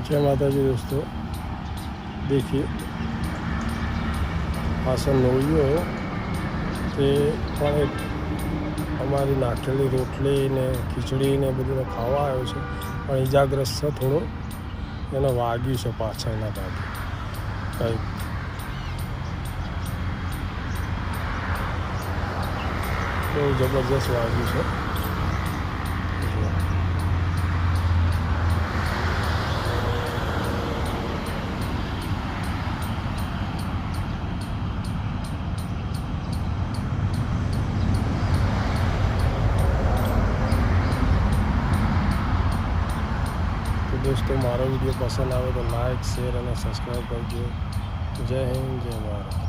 जय माता जी दोस्तों देखिए પાછળ નોળિયો તે પણ એક અમારી નાખેલી રોટલી ને ખીચડી ને બધું ખાવા આવ્યો છે પણ ઈજાગ્રસ્ત છે થોડો એને વાગ્યું છે પાછળના ભાગે કંઈક બહુ જબરજસ્ત વાગ્યું છે दोस्तों हमारा वीडियो पसंद आए तो लाइक, शेयर और सब्सक्राइब कर दिए जय हिंद, जय भारत।